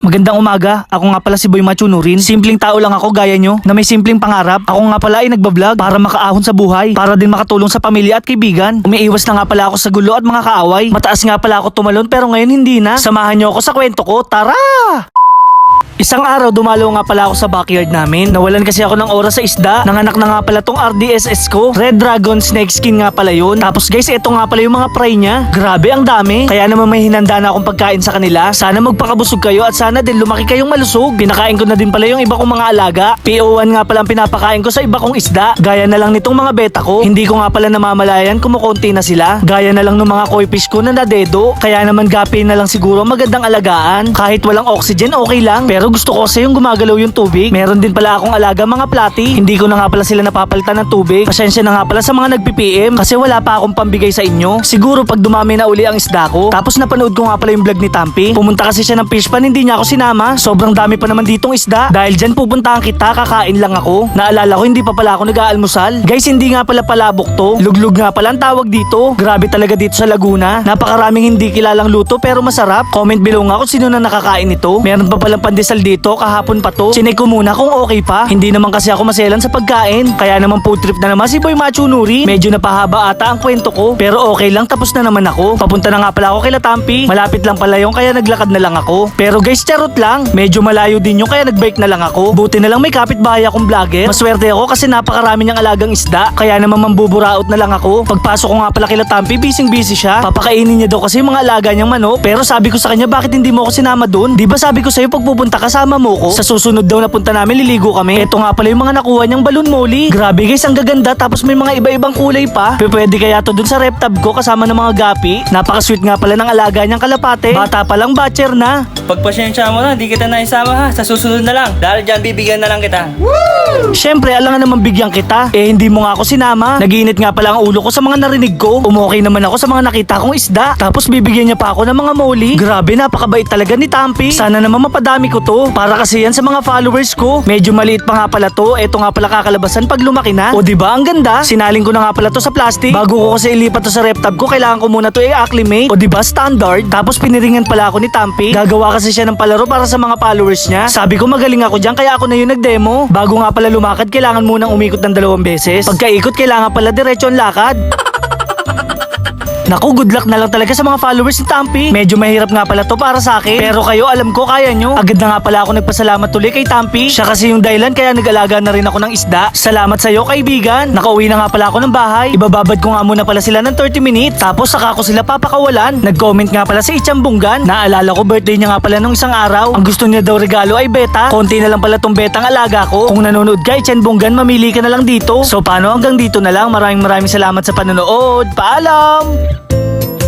Magandang umaga, ako nga pala si Boy Machunurin. Simpleng tao lang ako gaya nyo, na may simpleng pangarap. Ako nga pala ay nagbablog para makaahon sa buhay, para din makatulong sa pamilya at kaibigan. Umiiwas na nga pala ako sa gulo at mga kaaway. Mataas nga pala ako tumalon pero ngayon hindi na. Samahan nyo ako sa kwento ko, tara! Isang araw dumalo nga pala ako sa backyard namin. Nawalan kasi ako ng oras sa isda. Nanganak na nga pala tong RDSS ko. Red Dragon Snake Skin nga pala yun. Tapos guys, ito nga pala yung mga fry niya. Grabe, ang dami. Kaya naman may hinanda na akong pagkain sa kanila. Sana magpakabusog kayo at sana din lumaki kayong malusog. Pinakain ko na din pala yung iba kong mga alaga. PO1 nga pala ang pinapakain ko sa iba kong isda. Gaya na lang nitong mga beta ko. Hindi ko nga pala namamalayan kumukonti na sila. Gaya na lang ng mga koi fish ko na nadedo. Kaya naman gapi na lang siguro magandang alagaan. Kahit walang oxygen, okay lang. Pero gusto ko kasi yung gumagalaw yung tubig. Meron din pala akong alaga mga plati. Hindi ko na nga pala sila napapalitan ng tubig. Pasensya na nga pala sa mga nag-PPM kasi wala pa akong pambigay sa inyo. Siguro pag dumami na uli ang isda ko. Tapos napanood ko nga pala yung vlog ni Tampi. Pumunta kasi siya ng fish pan, hindi niya ako sinama. Sobrang dami pa naman ditong isda. Dahil dyan pupuntahan kita, kakain lang ako. Naalala ko hindi pa pala ako nag-aalmusal. Guys, hindi nga pala palabok to. Luglug nga pala ang tawag dito. Grabe talaga dito sa Laguna. Napakaraming hindi kilalang luto pero masarap. Comment below nga kung sino na nakakain nito. Meron pa palang pandesal dito, kahapon pa to. Sinay ko muna kung okay pa. Hindi naman kasi ako maselan sa pagkain. Kaya naman food trip na naman si Boy Machunuri. Medyo napahaba ata ang kwento ko. Pero okay lang, tapos na naman ako. Papunta na nga pala ako kay Latampi. Malapit lang pala yung kaya naglakad na lang ako. Pero guys, charot lang. Medyo malayo din yung kaya nagbike na lang ako. Buti na lang may kapitbahay akong vlogger. Maswerte ako kasi napakarami niyang alagang isda. Kaya naman mambuburaot na lang ako. Pagpasok ko nga pala kay Latampi, busy busy siya. Papakainin niya daw kasi mga alaga niyang manok. Pero sabi ko sa kanya, bakit hindi mo ako sinama doon? Di ba sabi ko sa'yo pag pupunta kasama mo ko? Sa susunod daw na punta namin, liligo kami. Ito nga pala yung mga nakuha niyang balloon molly. Grabe guys, ang gaganda. Tapos may mga iba-ibang kulay pa. Pwede kaya to dun sa reptab ko kasama ng mga gapi. Napaka-sweet nga pala ng alaga niyang kalapate. Bata pa lang, batcher na. Pagpasensya mo na, di kita naisama ha. Sa susunod na lang. Dahil dyan, bibigyan na lang kita. Siyempre, alangan naman bigyan kita. Eh, hindi mo nga ako sinama. Nagiinit nga pala ang ulo ko sa mga narinig ko. Umokay naman ako sa mga nakita kong isda. Tapos bibigyan niya pa ako ng mga moli. Grabe, napakabait talaga ni Tampi. Sana naman mapadami ko to. Para kasi yan sa mga followers ko. Medyo maliit pa nga pala to. Eto nga pala kakalabasan pag lumaki na. O di ba ang ganda? Sinaling ko na nga pala to sa plastic. Bago ko kasi ilipat to sa reptab ko, kailangan ko muna to i-acclimate. O di ba standard? Tapos piniringan pala ako ni Tampi. Gagawa kasi siya ng palaro para sa mga followers niya. Sabi ko magaling ako diyan kaya ako na yung nag-demo. Bago nga pala lumakad, kailangan munang umikot ng dalawang beses. Pagkaikot, kailangan pala diretso ang lakad. Naku, good luck na lang talaga sa mga followers ni Tampi. Medyo mahirap nga pala to para sa akin. Pero kayo, alam ko, kaya nyo. Agad na nga pala ako nagpasalamat tuloy kay Tampi. Siya kasi yung dahilan kaya nag-alaga na rin ako ng isda. Salamat sa'yo, kaibigan. Nakauwi na nga pala ako ng bahay. Ibababad ko nga muna pala sila ng 30 minutes. Tapos saka ko sila papakawalan. Nag-comment nga pala si Ichang Bunggan. Naalala ko birthday niya nga pala nung isang araw. Ang gusto niya daw regalo ay beta. Konti na lang pala tong betang alaga ko. Kung nanonood ka, Ichang Bunggan, mamili ka na lang dito. So paano hanggang dito na lang. Maraming maraming salamat sa panonood. Paalam! 嗯。